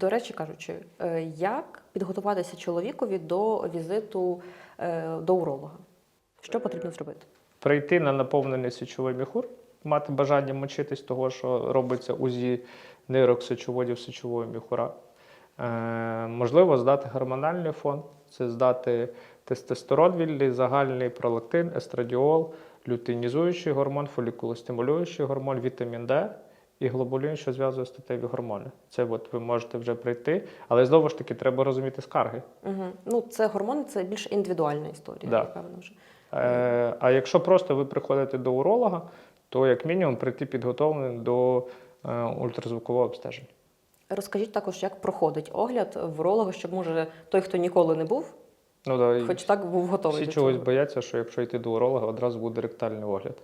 До речі, кажучи, е, як підготуватися чоловікові до візиту е, до уролога? Що потрібно зробити? Прийти на наповнений сечовий міхур, мати бажання мочитись того, що робиться УЗІ нирок, сечоводів, сечового міхура. Е, можливо, здати гормональний фон, це здати тестостерон вільний, загальний пролактин, естрадіол, лютеїнізуючий гормон, фолікулостимулюючий гормон, вітамін Д і глобулін, що зв'язує статеві гормони. Це от ви можете вже прийти, але знову ж таки треба розуміти скарги. Угу. Ну, це гормони, це більш індивідуальна історія, Да. напевно вже. Е, а якщо просто ви приходите до уролога, то як мінімум прийти підготовленим до е, ультразвукового обстеження. Розкажіть також, як проходить огляд в уролога, щоб може той, хто ніколи не був, Ну, да, і хоч так був готовий. всі до чогось цього. бояться, що якщо йти до уролога, одразу буде ректальний огляд.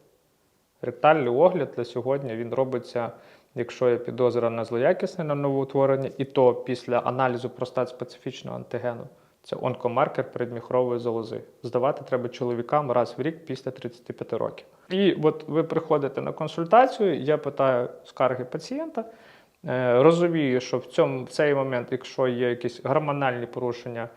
Ректальний огляд для сьогодні він робиться, якщо є підозра на злоякісне на новоутворення, і то після аналізу простат-специфічного антигену. Це онкомаркер передміхрової залози. Здавати треба чоловікам раз в рік після 35 років. І от ви приходите на консультацію, я питаю скарги пацієнта, е, розумію, що в, цьому, в цей момент, якщо є якісь гормональні порушення,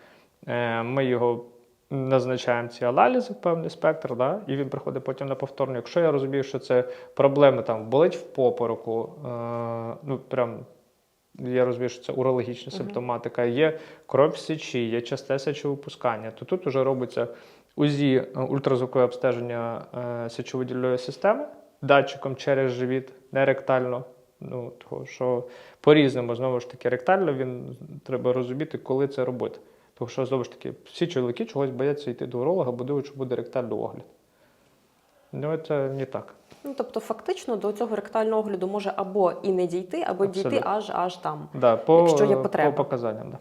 е, ми його назначаємо ці аналізи, певний спектр, да? і він приходить потім на повторну. Якщо я розумію, що це проблеми там болить в попороку, е, ну прям я розумію, що це урологічна симптоматика, є кров в сечі, є часте сечовипускання, то тут вже робиться УЗІ е, ультразвукове обстеження е, сечовидільної системи датчиком через живіт, не ректально. Ну, того, що по-різному, знову ж таки, ректально він треба розуміти, коли це робити. Тому що, знову ж таки, всі чоловіки чогось бояться йти до уролога, бо думають, що буде ректальний огляд. Ну, це не так. Ну, тобто, фактично до цього ректального огляду може або і не дійти, або дійти аж аж там. Да, по, Якщо є потреба. по показанням. Да.